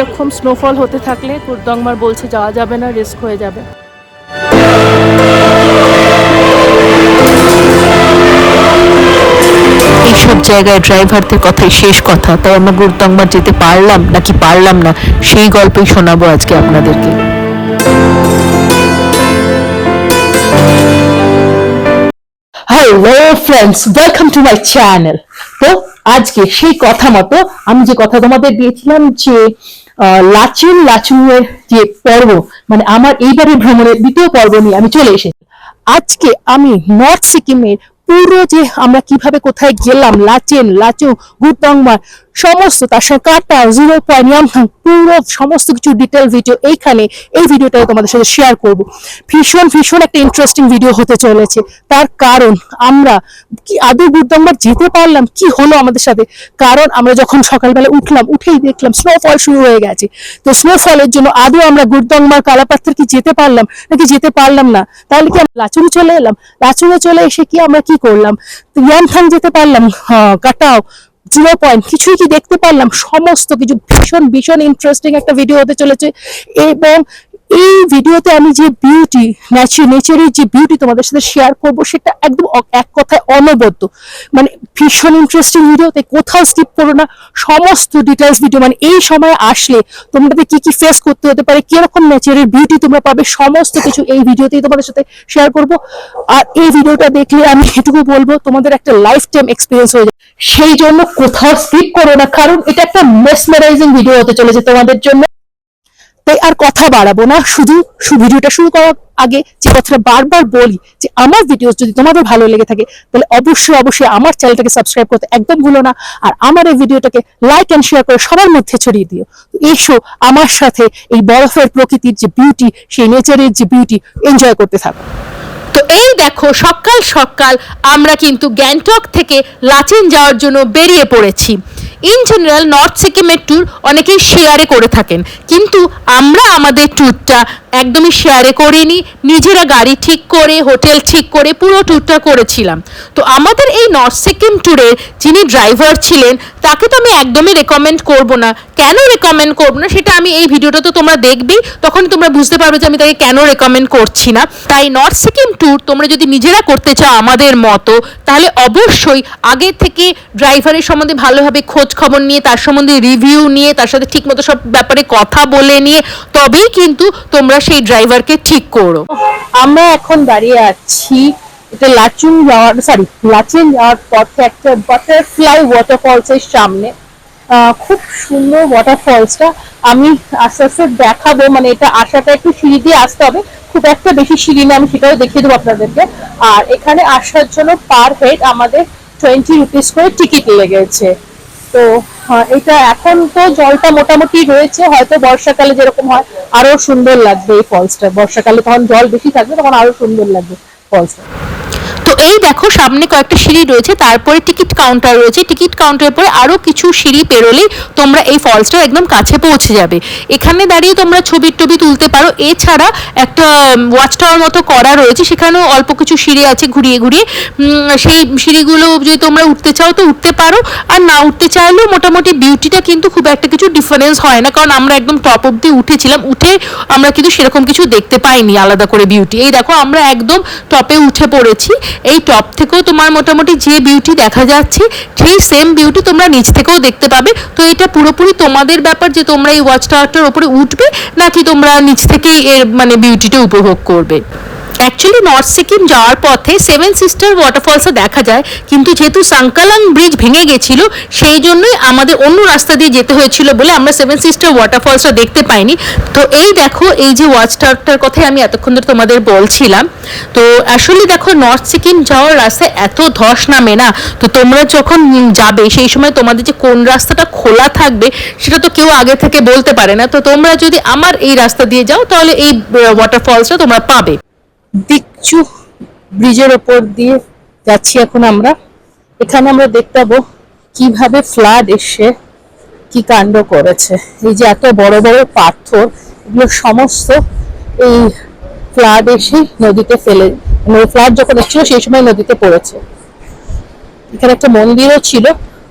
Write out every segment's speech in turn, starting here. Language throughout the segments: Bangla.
এরকম স্নোফল হতে থাকলে কুর্দংমার বলছে যাওয়া যাবে না রিস্ক হয়ে যাবে। এইসব জায়গায় ড্রাইভারদের কথাই শেষ কথা। তাই আমরা যেতে পারলাম নাকি পারলাম না সেই গল্পই শোনাবো আজকে আপনাদেরকে। Hello friends welcome to my channel তো আজকে সেই কথা মতো আমি যে কথা তোমাদের দিয়েছিলাম যে লাচুন লাচুনের যে পর্ব মানে আমার এইবারের ভ্রমণের দ্বিতীয় পর্ব নিয়ে আমি চলে এসেছি। আজকে আমি নর্থ সিকিমের পুরো যে আমরা কীভাবে কোথায় গেলাম, লাচেন, লাচু গুতংমা সমস্ত তার কাটা জিরো পয়েন্ট পুরো সমস্ত কিছু ডিটেল ভিডিও এইখানে এই ভিডিওটা তোমাদের সাথে শেয়ার করব। ভীষণ ভীষণ একটা ইন্টারেস্টিং ভিডিও হতে চলেছে। তার কারণ আমরা কি আদৌ গুরদংবার যেতে পারলাম? কি হলো আমাদের সাথে? কারণ আমরা যখন সকালবেলা উঠলাম উঠেই দেখলাম স্নোফল শুরু হয়ে গেছে। তো স্নোফলের জন্য আদৌ আমরা গুরদংমার কালাপাত্র কি যেতে পারলাম নাকি যেতে পারলাম না? তাহলে কি আমরা লাচুং চলে এলাম? লাচুঙে চলে এসে কি আমরা কি করলাম? ইয়ামথাং যেতে পারলাম? হ্যাঁ, কাটাও। জিরো পয়েন্ট কিছুই কি দেখতে পারলাম? সমস্ত কিছু ভীষণ ভীষণ ইন্টারেস্টিং একটা ভিডিও হতে চলেছে। এবং এই ভিডিওতে আমি যে বিউটি ন্যাচার নেচারের যে বিউটি তোমাদের সাথে শেয়ার করব, সেটা একদম এক কথায় অনবদ্য। মানে ভীষণ ইন্টারেস্টিং ভিডিও ভিডিওতে কোথাও স্কিপ করো না। সমস্ত ডিটেলস ভিডিও মানে এই সময় আসলে তোমাদের কি কি ফেস করতে হতে পারে, কীরকম নেচারের বিউটি তোমরা পাবে, সমস্ত কিছু এই ভিডিওতেই তোমাদের সাথে শেয়ার করব। আর এই ভিডিওটা দেখলে আমি এটুকু বলব, তোমাদের একটা লাইফ টাইম এক্সপিরিয়েন্স হয়ে যাবে। সেই জন্য কোথাও স্কিপ করো না, কারণ এটা একটা মেসমারাইজিং ভিডিও হতে চলেছে তোমাদের জন্য। তাই আর কথা বাড়াবো না। শুধু ভিডিওটা শুরু করার আগে যে কথাটা বারবার বলি, যে আমার ভিডিও যদি তোমাদের ভালো লেগে থাকে, তাহলে অবশ্যই অবশ্যই আমার চ্যানেলটাকে সাবস্ক্রাইব করতে একদম ভুলো না। আর আমার এই ভিডিওটাকে লাইক এন্ড শেয়ার করে সবার মধ্যে ছড়িয়ে দিও। এসো আমার সাথে এই বরফের প্রকৃতির যে বিউটি সেই নেচারের যে বিউটি এনজয় করতে থাকো। তো এই দেখো, সকাল সকাল আমরা কিন্তু গ্যাংটক থেকে লাচেন যাওয়ার জন্য বেরিয়ে পড়েছি। ইন জেনারেল নর্থ সিকিমের ট্যুর অনেকেই শেয়ারে করে থাকেন। কিন্তু আমরা আমাদের ট্যুরটা একদমই শেয়ারে করিনি, নিজেরা গাড়ি ঠিক করে হোটেল ঠিক করে, পুরো ট্যুরটা করেছিলাম। তো আমাদের এই নর্থ সিকিম ট্যুরের যিনি ড্রাইভার ছিলেন, তাকে তো আমি একদমই রেকমেন্ড করব না। কেন রেকমেন্ড করব না, সেটা আমি এই ভিডিওটা তো তোমরা দেখবেই তখন তোমরা বুঝতে পারবে যে আমি তাকে কেন রেকমেন্ড করছি না। তাই নর্থ সিকিম ট্যুর তোমরা যদি নিজেরা করতে চাও আমাদের মতো, তাহলে অবশ্যই আগে থেকে ড্রাইভারের সম্বন্ধে ভালোভাবে খোঁজ খবর নিয়ে, তার সম্বন্ধে রিভিউ নিয়ে, তার সাথে ঠিকমতো সব ব্যাপারে কথা বলে নিয়ে, তবেই কিন্তু তোমরা সেই ড্রাইভারকে ঠিক করো। আমরা এখন দাঁড়িয়ে আছি, এটা লাচুং যাওয়ার সরি লাচেন যাওয়ার পথে একটা বাটারফ্লাই ওয়াটারফলস এর সামনে। খুব সুন্দর ওয়াটারফলসটা আমি আস্তে আস্তে দেখাবো মানে এটা আসাটা একটু সিঁড়ি দিয়ে আসতে হবে। খুব একটা বেশি সিঁড়ি না, আমি সেটাও দেখিয়ে দেবো আপনাদেরকে। আর এখানে আসার জন্য পার হেড আমাদের টোয়েন্টি রুপিস করে টিকিট লেগেছে। তো আহ, এটা এখন তো জলটা মোটামুটি রয়েছে হয়তো বর্ষাকালে যেরকম হয় আরও সুন্দর লাগবে এই ফলসটা। বর্ষাকালে তখন জল বেশি থাকবে তখন আরও সুন্দর লাগবে ফলসটা। এই দেখো, সামনে কয়েকটা সিঁড়ি রয়েছে, তারপরে টিকিট কাউন্টার রয়েছে। টিকিট কাউন্টারের পরে আরও কিছু সিঁড়ি পেরোলেই তোমরা এই ফলসটার একদম কাছে পৌঁছে যাবে। এখানে দাঁড়িয়ে তোমরা ছবি টবি তুলতে পারো। এছাড়া একটা ওয়াচ টাওয়ার মতো করা রয়েছে, সেখানেও অল্প কিছু সিঁড়ি আছে ঘুরিয়ে ঘুরিয়ে। সেই সিঁড়িগুলো যদি তোমরা উঠতে চাও তো উঠতে পারো। আর না উঠতে চাইলেও মোটামুটি বিউটিটা কিন্তু খুব একটা কিছু ডিফারেন্স হয় না, কারণ আমরা একদম টপ অব্দি উঠেছিলাম। উঠে আমরা কিন্তু সেরকম কিছু দেখতে পাইনি, আলাদা করে বিউটি এই দেখো, আমরা একদম টপে উঠে পড়েছি। এই টপ থেকেও তোমার মোটামুটি যে বিউটি দেখা যাচ্ছে, সেই সেম বিউটি তোমরা নিচ থেকেও দেখতে পাবে। তো এটা পুরোপুরি তোমাদের ব্যাপার যে তোমরা এই ওয়াচ টাওয়ারটার উপরে উঠবে, নাকি তোমরা নিচ থেকেই এর মানে বিউটিটা উপভোগ করবে? অ্যাকচুয়ালি নর্থ সিকিম যাওয়ার পথে সেভেন সিস্টার ওয়াটারফলসও দেখা যায়। কিন্তু যেহেতু সাংকালাং ব্রিজ ভেঙে গেছিল, সেই জন্যই আমাদের অন্য রাস্তা দিয়ে যেতে হয়েছিল বলে আমরা সেভেন সিস্টার ওয়াটারফলসটা দেখতে পাইনি। তো এই দেখো, এই যে ওয়াচ টাওয়ারটার কথাই আমি এতক্ষণ ধরে তোমাদের বলছিলাম। তো আসলে দেখো নর্থ সিকিম যাওয়ার রাস্তায় এত ধস নামে না। তো তোমরা যখন যাবে, সেই সময় তোমাদের যে কোন রাস্তাটা খোলা থাকবে, সেটা তো কেউ আগে থেকে বলতে পারে না। তো তোমরা যদি আমার এই রাস্তা দিয়ে যাও, তাহলে এই ওয়াটারফলসটা তোমরা পাবে। দিকচু ব্রিজের ওপর দিয়ে যাচ্ছি এখন আমরা। এখানে আমরা দেখতে পাবো কীভাবে ফ্লাড এসে কি কাণ্ড করেছে। এই যে এত বড় বড় পাথর, এগুলো সমস্ত এই ফ্লাড এসে নদীতে ফেলে মানে ফ্লাড যখন এসেছিল সেই সময় নদীতে পড়েছে। এখানে একটা মন্দিরও ছিল,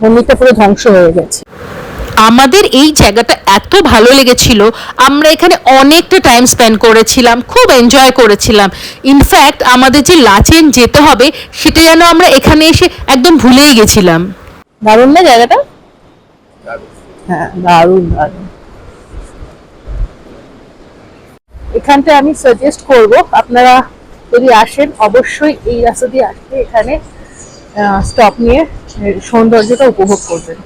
মন্দিরটা পুরো ধ্বংস হয়ে গেছে। আমাদের এই জায়গাটা এত ভালো লেগেছিল। আমরা এখানে অনেকটা টাইম স্পেন্ড করেছিলাম, খুব এনজয় করেছিলাম। ইনফ্যাক্ট আমাদের যে লাচেন যেতে হবে, সেটা যেন আমরা এখানে এসে একদম ভুলেই গেছিলাম। দারুণ না জায়গাটা? হ্যাঁ দারুণ দারুণ। এখানটা আমি সাজেস্ট করব, আপনারা যদি আসেন, অবশ্যই এই রাস্তা দিয়ে আসলে এখানে স্টপ নিয়ে সৌন্দর্যটা উপভোগ করবেন।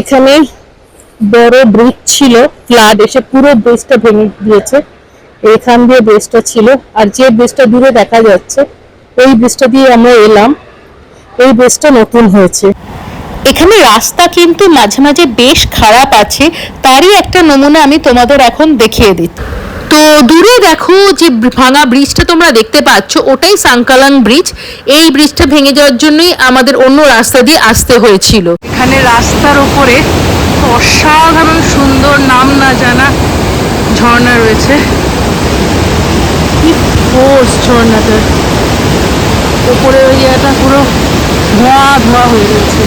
এখানে বড় ব্রিজ ছিল ফ্লাড এসে পুরো ব্রিজটা ভেঙে দিয়েছে। এখান দিয়ে ব্রিজটা ছিল, আর যে ব্রিজটা দূরে দেখা যাচ্ছে এই ব্রিজটা দিয়ে আমরা এলাম। এই ব্রিজটা নতুন হয়েছে। এখানে রাস্তা কিন্তু মাঝে মাঝে বেশ খারাপ আছে, তারই একটা নমুনা আমি তোমাদের এখন দেখিয়ে দিচ্ছি। তো দূরে দেখো যে ভাঙা ব্রিজটা তোমরা দেখতে পাচ্ছ, ওটাই সাংকালাং ব্রিজ এই ব্রিজটা ভেঙে যাওয়ার জন্যই আমাদের অন্য রাস্তা দিয়ে আসতে হয়েছিল। এখানে রাস্তার ওপরে অসাধারণ সুন্দর নাম না জানা ঝর্ণা রয়েছে। কি ওপরে ওই জায়গাটা পুরো ধোঁয়া ধোঁয়া হয়ে গেছে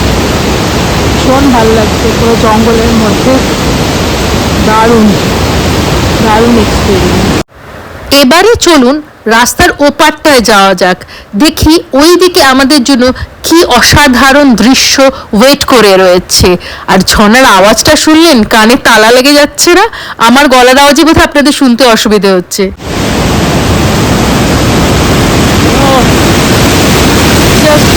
ভীষণ ভালো লাগছে, পুরো জঙ্গলের মধ্যে। দারুণ। দারুণ এক্সপিরিয়েন্স এবারে চলুন রাস্তার ওপারটায় যাওয়া যাক। দেখি ওই দিকে আমাদের জন্য কি অসাধারণ দৃশ্য ওয়েট করে রয়েছে। আর ঝর্ণার আওয়াজটা শুনলেন কানে তালা লেগে যাচ্ছে না? আমার গলার আওয়াজে বোধহয় আপনাদের শুনতে অসুবিধে হচ্ছে। জাস্ট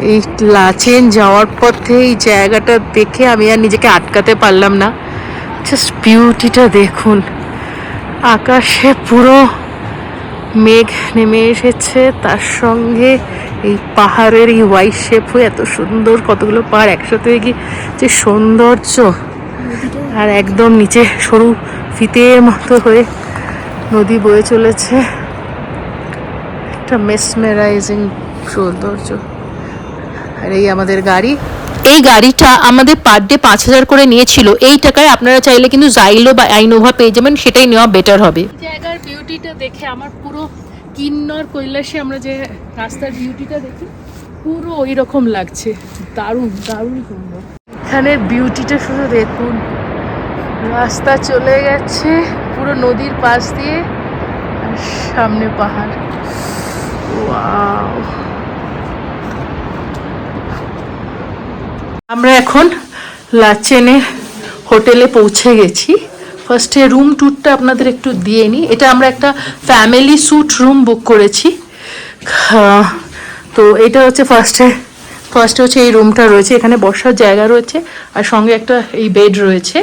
এই লাচেন যাওয়ার পথে এই জায়গাটা দেখে আমি আর নিজেকে আটকাতে পারলাম না। জাস্ট বিউটিটা দেখুন। আকাশে পুরো মেঘ নেমে এসেছে। তার সঙ্গে এই পাহাড়ের এই হোয়াইট শেপ হয়ে এত সুন্দর কতগুলো পাহাড় একসাথে হয়ে গিয়ে যে সৌন্দর্য। আর একদম নিচে সরু ফিতের মতো হয়ে নদী বয়ে চলেছে। একটা মেসমেরাইজিং সৌন্দর্য। আর এই আমাদের গাড়ি। এই গাড়িটা আমাদের পার ডে পাঁচ হাজার করে নিয়েছিল। এই টাকায় আপনারা চাইলে কিন্তু জাইলো বা আইনোভা পেয়ে যাবেন সেটাই নেওয়া বেটার হবে। জায়গার বিউটিটা দেখে আমার পুরো কিন্নর কৈলাসে আমরা যে রাস্তার বিউটিটা দেখি পুরো ওই রকম লাগছে। দারুণ দারুণ সুন্দর। এখানের বিউটিটা শুধু দেখুন। রাস্তা চলে গেছে পুরো নদীর পাশ দিয়ে আর সামনে পাহাড়। ওয়াও আমরা এখন লাচেনে হোটেলে পৌঁছে গেছি। ফার্স্টে রুম ট্যুরটা আপনাদের একটু দিয়ে নিই। এটা আমরা একটা ফ্যামিলি স্যুট রুম বুক করেছি। তো এটা হচ্ছে ফার্স্টে ফার্স্টে হচ্ছে এই রুমটা রয়েছে। এখানে বসার জায়গা রয়েছে আর সঙ্গে একটা এই বেড রয়েছে।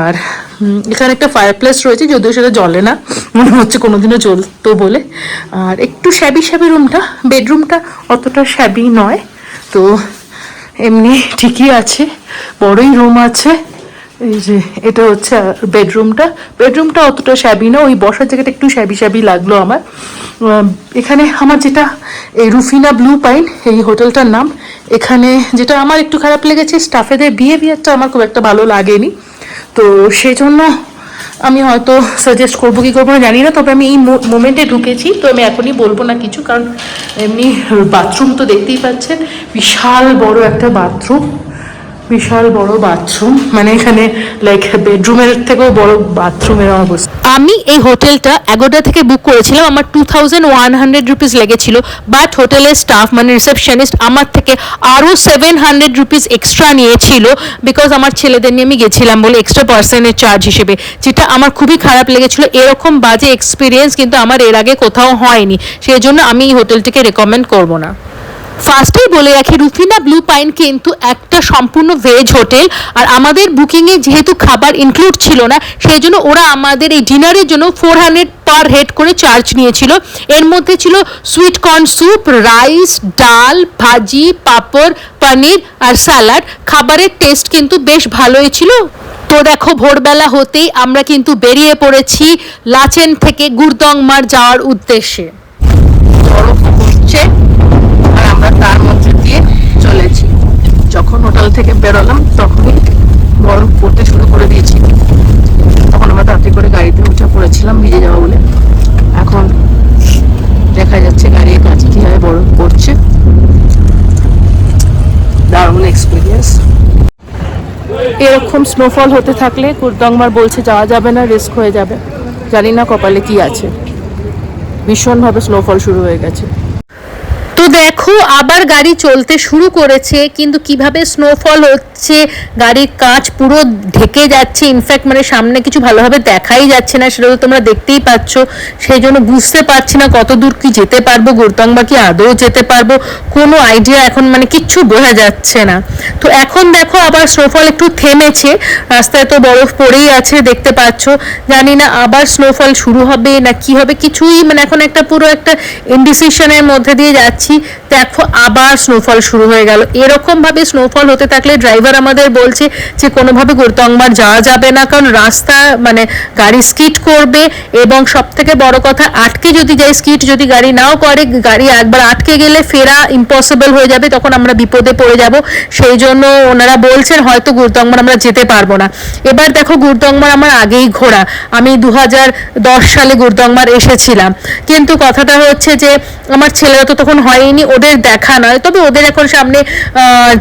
আর এখানে একটা ফায়ার প্লেস রয়েছে, যদিও সেটা জ্বলে না। মনে হচ্ছে কোনোদিনও জ্বলতো বলে। আর একটু শ্যাবি শ্যাবি রুমটা বেডরুমটা অতটা শ্যাবি নয়। তো এমনি ঠিকই আছে, বড়ই রুম আছে। এই যে এটা হচ্ছে বেডরুমটা বেডরুমটা অতটা শ্যাবি না, ওই বসার জায়গাটা একটু শ্যাবি শ্যাবি লাগল আমার। এখানে আমার যেটা, এই রুফিনা ব্লু পাইন এই হোটেলটার নাম। এখানে যেটা আমার একটু খারাপ লেগেছে স্টাফেদের বিহেভিয়ারটা আমার খুব একটা ভালো লাগেনি। তো সেই জন্য আমি হয়তো সাজেস্ট করব কি করব না জানি না, তবে আমি এই মোমেন্টে ঢুকেছি, তো আমি এখনই বলব না কিছু, কারণ এমনি বাথরুম তো দেখতেই পাচ্ছেন, বিশাল বড় একটা বাথরুম বিশাল বড় বাথরুম মানে এখানে লাইক বেডরুমের থেকেও বড় বাথরুমের অবস্থা। আমি এই হোটেলটা এগারোটা থেকে বুক করেছিলাম। আমার two thousand one hundred rupees লেগেছিল। বাট হোটেলের স্টাফ মানে রিসেপশনিস্ট আমার থেকে আরও সেভেন হান্ড্রেড রুপিস এক্সট্রা নিয়েছিল। বিকজ আমার ছেলেদের নিয়ে আমি গেছিলাম বলে এক্সট্রা পার্সেন্টের চার্জ হিসেবে। যেটা আমার খুবই খারাপ লেগেছিল। এরকম বাজে এক্সপিরিয়েন্স কিন্তু আমার এর আগে কোথাও হয়নি। সেই জন্য আমি এই হোটেলটিকে রেকমেন্ড করব না। ফার্স্টেই বলে রাখি, রুফিনা ব্লু পাইন কিন্তু একটা সম্পূর্ণ ভেজ হোটেল আর আমাদের বুকিংয়ে যেহেতু খাবার ইনক্লুড ছিল না সেই জন্য ওরা আমাদের এই ডিনারের জন্য ফোর হান্ড্রেড পার হেড করে চার্জ নিয়েছিল। এর মধ্যে ছিল সুইট কর্ন স্যুপ রাইস ডাল, ভাজি, পাঁপড়, পনির আর স্যালাড খাবারের টেস্ট কিন্তু বেশ ভালোই ছিল। তো দেখো, ভোরবেলা হতেই আমরা কিন্তু বেরিয়ে পড়েছি লাচেন থেকে গুরদংমার যাওয়ার উদ্দেশ্যে। বরফ পড়ছে আর আমরা তার মধ্যে দিয়ে চলেছি যখন হোটেল থেকে বেরোলাম, তখনই বরফ পড়তে শুরু করে দিয়েছি। তখন আমরা তাড়াতাড়ি করে গাড়িতে উঠে পড়েছিলাম, ভিজে যাওয়া বলে। এখন দেখা যাচ্ছে গাড়ির কাছে কীভাবে বরফ পড়ছে। দারুণ এক্সপিরিয়েন্স এরকম স্নোফল হতে থাকলে কুরদংমার বলছে যাওয়া যাবে না রিস্ক হয়ে যাবে। জানি না কপালে কি আছে। ভীষণভাবে স্নোফল শুরু হয়ে গেছে। তো দেখো আবার গাড়ি চলতে শুরু করেছে কিন্তু কীভাবে স্নোফল হচ্ছে গাড়ির কাঁচ পুরো ঢেকে যাচ্ছে ইনফ্যাক্ট মানে সামনে কিছু ভালোভাবে দেখাই যাচ্ছে না, সেটা তো তোমরা দেখতেই পাচ্ছ। সেই জন্য বুঝতে পারছি না কত দূর কি যেতে পারব গুরতংবা কি আদৌ যেতে পারব, কোনো আইডিয়া এখন মানে কিচ্ছু বোঝা যাচ্ছে না। তো এখন দেখো আবার স্নোফল একটু থেমেছে, রাস্তায় তো বরফ পড়েই আছে, দেখতে পাচ্ছ। জানি না আবার স্নোফল শুরু হবে না কি হবে, কিছুই মানে এখন একটা পুরো একটা ইনডিসিশনের মধ্যে দিয়ে যাচ্ছি। দেখো আবার স্নোফল শুরু হয়ে গেল। এরকম ভাবে স্নোফল হতে থাকলে ড্রাইভার আমাদের বলছে যে কোনোভাবে গুরতংবার যাওয়া যাবে না, কারণ রাস্তা মানে গাড়ি স্কিট করবে এবং সব থেকে বড় কথা আটকে যদি যায় স্কিট, যদি গাড়ি নাও করে, গাড়ি একবার আটকে গেলে ফেরা ইম্পসিবল হয়ে যাবে, তখন আমরা বিপদে পড়ে যাব। সেই জন্য ওনারা বলছেন হয়তো গুরতংবার আমরা যেতে পারব না। এবার দেখো গুরতংবার আমার আগেই ঘোরা আমি দু হাজার দশ সালে গুরতংবার এসেছিলাম। কিন্তু কথাটা হচ্ছে যে আমার ছেলেরা তো তখন হয়নি, ওদের দেখা নয়। তবে ওদের এখন সামনে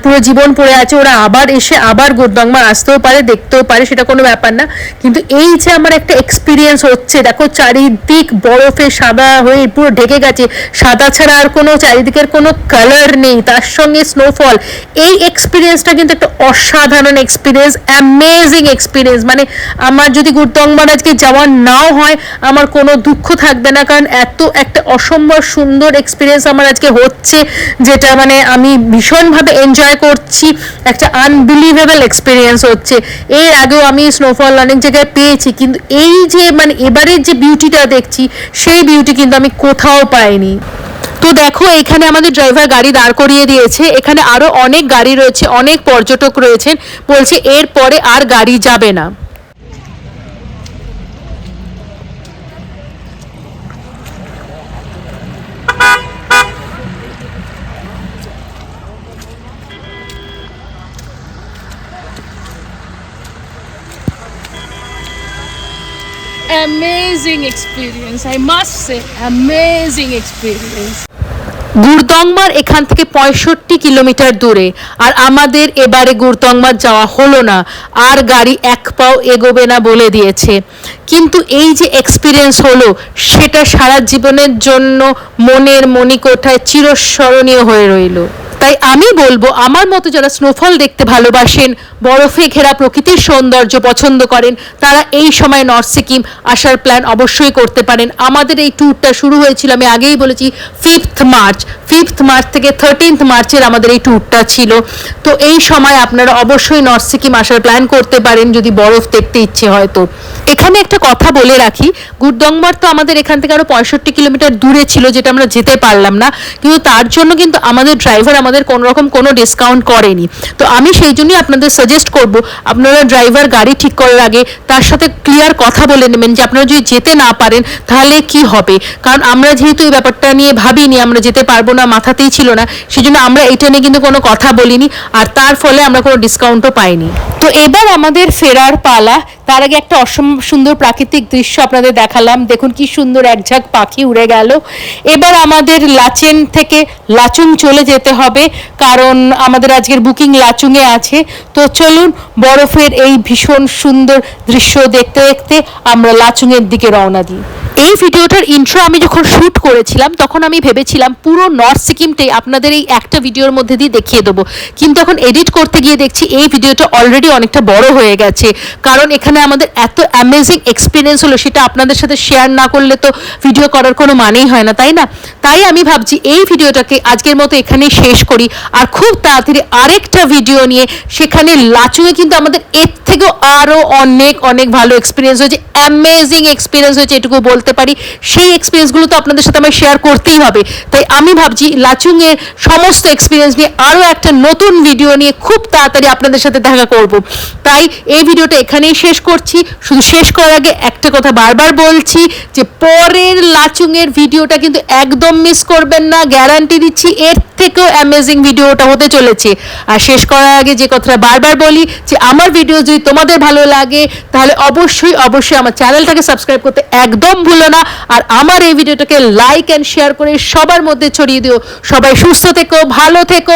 পুরো জীবন পড়ে আছে, ওরা আবার এসে আবার গুরদংমা আসতেও পারে, দেখতেও পারে, সেটা কোনো ব্যাপার না। কিন্তু এই যে আমার একটা এক্সপিরিয়েন্স হচ্ছে, দেখো চারিদিক বরফে সাদা হয়ে পুরো ঢেকে গেছে, সাদা ছাড়া আর কোনো চারিদিকের কোনো কালার নেই, তার সঙ্গে স্নোফল এই এক্সপিরিয়েন্সটা কিন্তু একটা অসাধারণ এক্সপিরিয়েন্স অ্যামেজিং এক্সপিরিয়েন্স মানে আমার যদি গুরদংবার আজকে যাওয়া নাও হয়, আমার কোনো দুঃখ থাকবে না, কারণ এত একটা অসম্ভব সুন্দর এক্সপিরিয়েন্স আমার আজকে হচ্ছে, যেটা মানে আমি ভীষণভাবে এনজয় করছি। একটা আনবিলিভেবল এক্সপিরিয়েন্স হচ্ছে। এর আগেও আমি স্নোফল অনেক জায়গায় পেয়েছি, কিন্তু এই যে মানে এবারের যে বিউটিটা দেখছি, সেই বিউটি কিন্তু আমি কোথাও পাইনি। তো দেখো, এখানে আমাদের ড্রাইভার গাড়ি দাঁড় করিয়ে দিয়েছে। এখানে আরও অনেক গাড়ি রয়েছে, অনেক পর্যটক রয়েছেন। বলছে এর পরে আর গাড়ি যাবে না। Amazing experience, i must say, amazing experience. গুরদংমার এখান থেকে পঁয়ষট্টি কিলোমিটার দূরে, আর আমাদের এবারে গুরদংমার যাওয়া হলো না, আর গাড়ি এক পাও এগোবে না বলে দিয়েছে। কিন্তু এই যে এক্সপিরিয়েন্স হলো, সেটা সারা জীবনের জন্য মনের মণিকোঠায় চিরস্মরণীয় হয়ে রইল। তাই আমি বলব, আমার মতো যারা স্নোফল দেখতে ভালোবাসেন, বরফে ঘেরা প্রকৃতির সৌন্দর্য পছন্দ করেন, তারা এই সময় নর্থ সিকিম আসার প্ল্যান অবশ্যই করতে পারেন। আমাদের এই ট্যুরটা শুরু হয়েছিল, আমি আগেই বলেছি ফিফথ মার্চ ফিফথ মার্চ থেকে থার্টিন্থ মার্চের আমাদের এই ট্যুরটা ছিল। তো এই সময় আপনারা অবশ্যই নর্থ সিকিম আসার প্ল্যান করতে পারেন, যদি বরফ দেখতে ইচ্ছে হয় তো। এখানে একটা কথা বলে রাখি গুরদংবার তো আমাদের এখান থেকে আরও পঁয়ষট্টি কিলোমিটার দূরে ছিল, যেটা আমরা যেতে পারলাম না। কিন্তু তার জন্য কিন্তু আমাদের ড্রাইভার আমাদের কোনো রকম কোনো ডিসকাউন্ট করেনি। তো আমি সেই জন্যই আপনাদের সাজেস্ট করব, আপনারা ড্রাইভার গাড়ি ঠিক করার আগে তার সাথে ক্লিয়ার কথা বলে নেবেন যে আপনারা যদি যেতে না পারেন তাহলে কি হবে। কারণ আমরা যেহেতু এই ব্যাপারটা নিয়ে ভাবিনি, আমরা যেতে পারব না, মাথাতেই ছিল না, সেজন্য আমরা এটা নিয়ে কিন্তু কোনো কথা বলিনি, আর তার ফলে আমরা কোনো ডিসকাউন্টও পাইনি। তো এবার আমাদের ফেরার পালা তার আগে একটা অসম সুন্দর প্রাকৃতিক দৃশ্য আপনাদের দেখালাম। দেখুন কি সুন্দর এক ঝাঁক পাখি উড়ে গেল। এবার আমাদের লাচেন থেকে লাচুং চলে যেতে হবে, কারণ আমাদের আজকের বুকিং লাচুংয়ে আছে। তো চলুন বরফের এই ভীষণ সুন্দর দৃশ্য দেখতে দেখতে আমরা লাচুংয়ের দিকে রওনা দিই। এই ভিডিওটার ইন্ট্রো আমি যখন শ্যুট করেছিলাম, তখন আমি ভেবেছিলাম পুরো নর্থ সিকিমটাই আপনাদের এই একটা ভিডিওর মধ্যে দিয়ে দেখিয়ে দেবো। কিন্তু এখন এডিট করতে গিয়ে দেখছি এই ভিডিওটা অলরেডি অনেকটা বড় হয়ে গেছে। কারণ এখানে আমাদের এত অ্যামেজিং এক্সপিরিয়েন্স হলো, সেটা আপনাদের সাথে শেয়ার না করলে তো ভিডিও করার কোনো মানেই হয় না, তাই না? তাই আমি ভাবছি এই ভিডিওটাকে আজকের মতো এখানেই শেষ করি। আর খুব তাড়াতাড়ি আরেকটা ভিডিও নিয়ে, সেখানে লাচুয়ে কিন্তু আমাদের এর থেকেও আরও অনেক অনেক ভালো এক্সপিরিয়েন্স হয়েছে। অ্যামেজিং এক্সপিরিয়েন্স হয়েছে, এটুকু বলতে পারি, সেই এক্সপিরিয়েন্সগুলো তো আপনাদের সাথে আমায় শেয়ার করতেই হবে। তাই আমি ভাবছি লাচুংয়ের সমস্ত এক্সপিরিয়েন্স নিয়ে আরও একটা নতুন ভিডিও নিয়ে খুব তাড়াতাড়ি আপনাদের সাথে দেখা করব। তাই এই ভিডিওটা এখানেই শেষ করছি। শুধু শেষ করার আগে একটা কথা বারবার বলছি যে, পরের লাচুংয়ের ভিডিওটা কিন্তু একদম মিস করবেন না। গ্যারান্টি দিচ্ছি, এর থেকেও অ্যামেজিং ভিডিওটা হতে চলেছে। আর শেষ করার আগে যে কথাটা বারবার বলি যে, আমার ভিডিও যদি তোমাদের ভালো লাগে, তাহলে অবশ্যই অবশ্যই আমার চ্যানেলটাকে সাবস্ক্রাইব করতে একদম ভুলো না। আর আমার এই ভিডিওটাকে লাইক অ্যান্ড শেয়ার করে সবার মধ্যে ছড়িয়ে দিও। সবাই সুস্থ থেকো, ভালো থেকো।